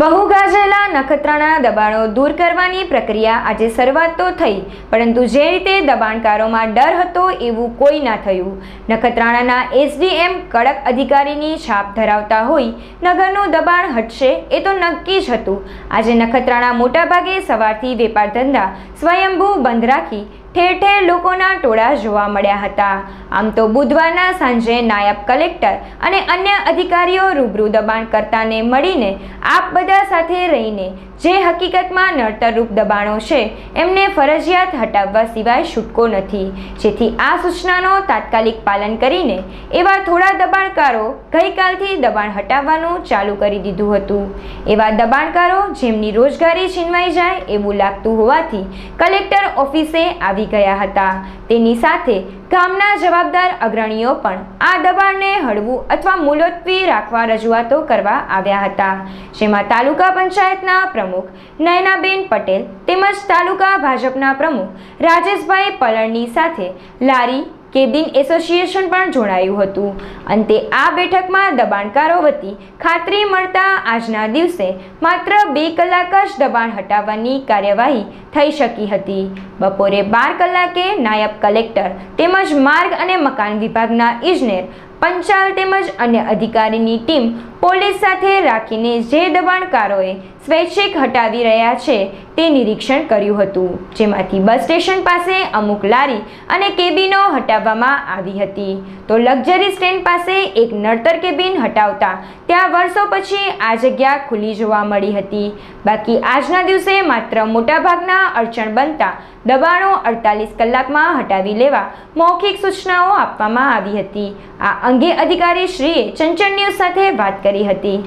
બહુ ગાજેલા નખત્રાણા દબાણો દૂર કરવાની પ્રક્રિયા આજે શરૂઆત તો થઈ, પરંતુ જે રીતે દબાણકારોમાં ડર હતો એવું કોઈ ના થયું. નખત્રાણાના એસડીએમ કડક અધિકારીની છાપ ધરાવતા હોય, નગરનું દબાણ હટશે એ તો નક્કી જ હતું. આજે નખત્રાણા મોટાભાગે સવારથી વેપાર ધંધા સ્વયંભૂ બંધ રાખી ઠેર ઠેર લોકોના ટોળા જોવા મળ્યા હતા. આમ તો બુધવારના સાંજે નાયબ કલેક્ટર અને અન્ય અધિકારીઓ રૂબરૂ દબાણકર્તાને મળીને આપ બધા સાથે રહીને જે હકીકતમાં નડતરરૂપ દબાણો છે, એમને ફરજિયાત હટાવવા સિવાય છૂટકો નથી. જેથી આ સૂચનાનો તાત્કાલિક પાલન કરીને એવા થોડા દબાણકારો ગઈકાલથી દબાણ હટાવવાનું ચાલુ કરી દીધું હતું. એવા દબાણકારો જેમની રોજગારી છીનવાઈ જાય એવું લાગતું હોવાથી કલેક્ટર ઓફિસે આવી ગયા હતા. તેની સાથે ગામના જવાબદાર અગ્રણીઓ પણ આ દબાણને હળવું અથવા મુલતવી રાખવા રજૂઆતો કરવા આવ્યા હતા. જેમાં તાલુકા પંચાયતના પ્રમુખ નયનાબેન પટેલ તેમજ તાલુકા ભાજપના પ્રમુખ રાજેશભાઈ પલણની સાથે લારી કેબિન એસોસિએશન પણ જોડાયું હતું. અંતે આ બેઠકમાં દબાણકારો વતી ખાતરી મળતા આજના દિવસે માત્ર બે કલાક જ દબાણ હટાવવાની કાર્યવાહી થઈ શકી હતી. બપોરે બાર કલાકે નાયબ કલેક્ટર તેમજ માર્ગ અને મકાન વિભાગના ઇજનેર, પંચાલ તેમજ અન્ય અધિકારીની ટીમ પોલીસ સાથે રાખીને જે દબાણકારોએ સ્વૈચ્છિક હટાવી રહ્યા છે તે નિરીક્ષણ કર્યું હતું. જેમાંથી બસ સ્ટેશન પાસે અમુક લારી અને કેબિનો હટાવવામાં આવી હતી. તો લક્ઝરી સ્ટેન્ડ પાસે એક નડતર કેબિન હટાવતા ત્યાં વર્ષો પછી આ જગ્યા ખુલ્લી જોવા મળી હતી. બાકી આજના દિવસે માત્ર મોટાભાગના અડચણ બનતા દબાણો અડતાલીસ કલાકમાં હટાવી લેવા મૌખિક સૂચનાઓ આપવામાં આવી હતી. આ અંગે અધિકારી શ્રીએ ચંચળ ન્યૂઝ સાથે વાત કરી હતી.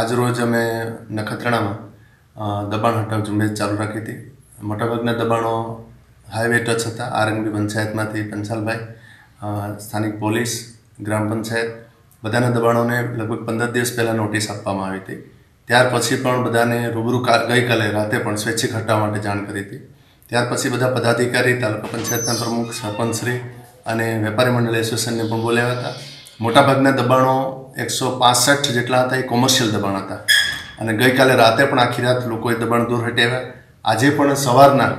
આજરોજ અમે નખત્રાણામાં દબાણ હટાવ ઝુંબેશ ચાલુ રાખી હતી. મોટાભાગના દબાણો હાઈવે ટચ હતા. આરએનબી પંચાયતમાંથી પંચાલભાઈ સ્થાનિક પોલીસ, ગ્રામ પંચાયત, બધાના દબાણોને લગભગ પંદર દિવસ પહેલાં નોટિસ આપવામાં આવી હતી. ત્યાર પછી પણ બધાને રૂબરૂ ગઈકાલે રાતે પણ સ્વૈચ્છિક હટાવવા માટે જાણ કરી હતી. ત્યાર પછી બધા પદાધિકારી, તાલુકા પંચાયતના પ્રમુખ, સરપંચશ્રી અને વેપારી મંડળ એસોસિએશનને પણ બોલાવ્યા હતા. મોટાભાગના દબાણો એકસો પાસઠ જેટલા હતા, એ કોમર્શિયલ દબાણ હતા. અને ગઈકાલે રાતે પણ આખી રાત લોકોએ દબાણ દૂર હટાવ્યા. આજે પણ સવારના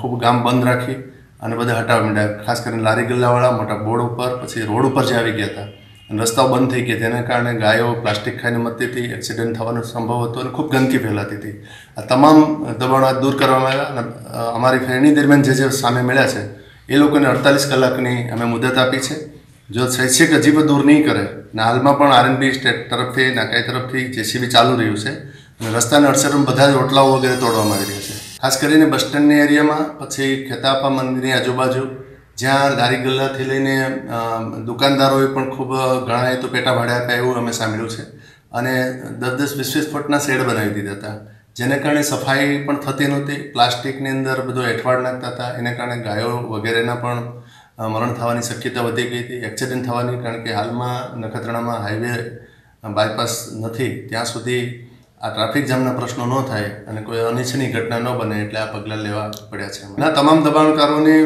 ખૂબ ગામ બંધ રાખી અને બધા હટાવવા માંડ્યા. ખાસ કરીને લારી ગલ્લાવાળા, મોટા બોર્ડ ઉપર, પછી રોડ ઉપર જે આવી ગયા હતા. અને રસ્તાઓ બંધ થઈ ગયા. તેના કારણે ગાયો પ્લાસ્ટિક ખાઈને મરતી હતી, એક્સિડન્ટ થવાનો સંભવ હતો અને ખૂબ ગંદકી ફેલાતી હતી. આ તમામ દબાણો દૂર કરવામાં આવ્યા અને અમારી ફેરણી દરમિયાન જે જે સામે મળ્યા છે, એ લોકોને અડતાલીસ કલાકની અમે મુદત આપી છે. જો શૈક્ષિક હજી પણ દૂર નહીં કરે, ને હાલમાં પણ આરએનબી સ્ટેટ તરફથી નાકાઈ તરફથી જેસીબી ચાલુ રહ્યું છે અને રસ્તાના અડસરમાં બધા જ ઓટલાઓ વગેરે તોડવામાં આવી રહ્યા છે. ખાસ કરીને બસ સ્ટેન્ડની એરિયામાં, પછી ખેતાપા મંદિરની આજુબાજુ, જ્યાં લારી ગલ્લાથી લઈને દુકાનદારોએ પણ ખૂબ ઘણાએ તો પેટા ભાડે આપ્યા એવું અમે સાંભળ્યું છે. અને દસ દસ વીસ વીસ ફૂટના શેડ બનાવી દીધા હતા. જેને કારણે સફાઈ પણ થતી નહોતી, પ્લાસ્ટિકની અંદર બધો એઠવાડ નાખતા હતા, એને કારણે ગાયો વગેરેના પણ મરણ થવાની શક્યતા વધી ગઈ હતી એક્સિડન્ટ થવાની, કારણ કે હાલમાં નખત્રાણામાં હાઈવે બાયપાસ નથી, ત્યાં સુધી આ ટ્રાફિક જામના પ્રશ્નો ન થાય અને કોઈ અનિચ્છનીય ઘટના ન બને એટલે આ પગલાં લેવા પડ્યા છે ના, તમામ દબાણકારોની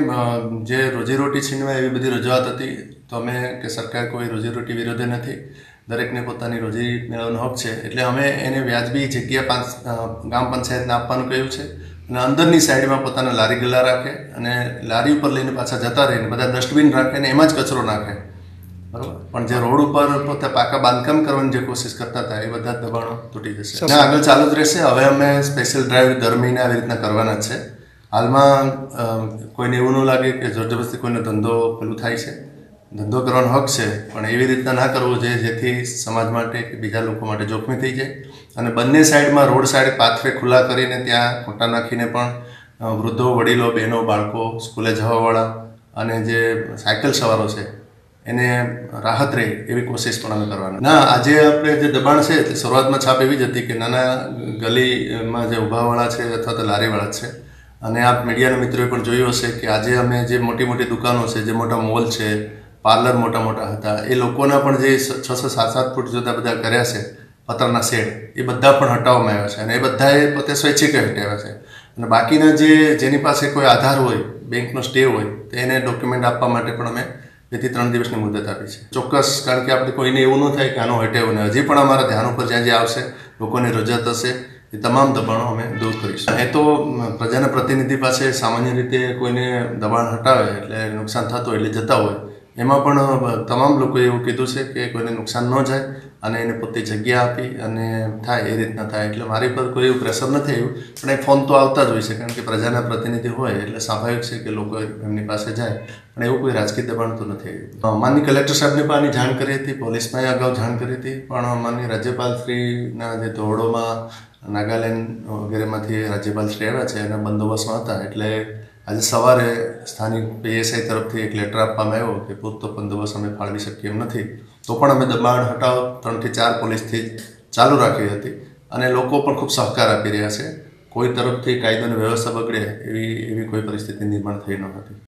જે રોજીરોટી છીનવાય એવી બધી રજૂઆત હતી, તો અમે કે સરકાર કોઈ રોજીરોટી વિરોધે નથી, દરેકને પોતાની રોજી મેળવવાનો હક છે, એટલે અમે એને વ્યાજબી જગ્યા પાંચ ગામ પંચાયતને આપવાનું કહ્યું છે અને અંદરની સાઈડમાં પોતાના લારી ગલ્લા રાખે અને લારી ઉપર લઈને પાછા જતા રહીને બધા ડસ્ટબિન રાખે અને એમાં જ કચરો નાખે. બરોબર? પણ જે રોડ ઉપર પોતે પાકા બાંધકામ કરવાની જે કોશિશ કરતા હતા એ બધા દબાણો તૂટી જશે. અને આગળ ચાલુ જ રહેશે. હવે અમે સ્પેશિયલ ડ્રાઈવ દર મહિને આવી રીતના કરવાના છે. હાલમાં કોઈને એવું ન લાગે કે જબરજસ્તી કોઈનો ધંધો પેલું થાય છે. ધંધો કરવાનો હક છે, પણ એવી રીતના ના કરવો જોઈએ જેથી સમાજ માટે કે બીજા લોકો માટે જોખમી થઈ જાય. અને બંને સાઈડમાં રોડ સાઈડ પાથવે ખુલ્લા કરીને ત્યાં ખોટા નાખીને પણ વૃદ્ધો, વડીલો, બહેનો, બાળકો, સ્કૂલે જવાવાળા અને જે સાયકલ સવારો છે, એને રાહત રહે એવી કોશિશ પણ અમે કરવાની. ના, આજે આપણે જે દબાણ છે તે શરૂઆતમાં છાપ એવી જ હતી કે નાના ગલીમાં જે ઊભાવાળા છે અથવા તો લારીવાળા છે, અને આપ મીડિયાના મિત્રોએ પણ જોયું હશે કે આજે અમે જે મોટી મોટી દુકાનો છે, જે મોટા મોલ છે પાર્લર મોટા મોટા હતા. એ લોકોના પણ જે છસો સાત સાત ફૂટ જુદા બધા કર્યા છે, પતરના શેડ, એ બધા પણ હટાવવામાં આવ્યા છે. અને એ બધાએ પોતે સ્વૈચ્છિક હટાવ્યા છે. અને બાકીના જે, જેની પાસે કોઈ આધાર હોય, બેંકનો સ્ટે હોય, તો એને ડોક્યુમેન્ટ આપવા માટે પણ અમે બેથી ત્રણ દિવસની મુદત આપી છે. ચોક્કસ, કારણ કે આપણે કોઈને એવું ન થાય કે આનો હટેવો ને હજી પણ અમારા ધ્યાન ઉપર જ્યાં જ્યાં આવશે, લોકોની રજા થશે, એ તમામ દબાણો અમે દૂર કરીશું. એ તો પ્રજાના પ્રતિનિધિ પાસે સામાન્ય રીતે કોઈને દબાણ હટાવે એટલે નુકસાન થતું એટલે જતા હોય એમાં પણ તમામ લોકોએ એવું કીધું છે કે કોઈને નુકસાન ન જાય અને એને પોતે જગ્યા આપી અને થાય એ રીતના થાય. એટલે મારી પર કોઈ એવું પ્રેશર નથી આવ્યું, પણ એ ફોન તો આવતા જ હોય છે, કારણ કે પ્રજાના પ્રતિનિધિ હોય એટલે સ્વાભાવિક છે કે લોકો એમની પાસે જાય, પણ એવું કોઈ રાજકીય દબાણ તો નથી આવ્યું. માનની કલેક્ટર સાહેબને પણ આની જાણ કરી હતી, પોલીસમાં અગાઉ જાણ કરી હતી, પણ માનની રાજ્યપાલશ્રીના જે ધોરડોમાં નાગાલેન્ડ વગેરેમાંથી રાજ્યપાલશ્રી આવ્યા છે, એના બંદોબસ્તમાં હતા, એટલે આજે સવારે સ્થાનિક પીએસઆઈ તરફથી એક લેટર આપવામાં આવ્યો કે પૂરતો બંદોબસ્ત અમે ફાળવી શકીએ એમ નથી. તો પણ અમે દબાણ હટાવ ત્રણથી ચાર પોલીસથી ચાલુ રાખી હતી અને લોકો પણ ખૂબ સહકાર આપી રહ્યા છે. કોઈ તરફથી કાયદો અને વ્યવસ્થા બગડે એવી એવી કોઈ પરિસ્થિતિ નિર્માણ થઈ ન હતી.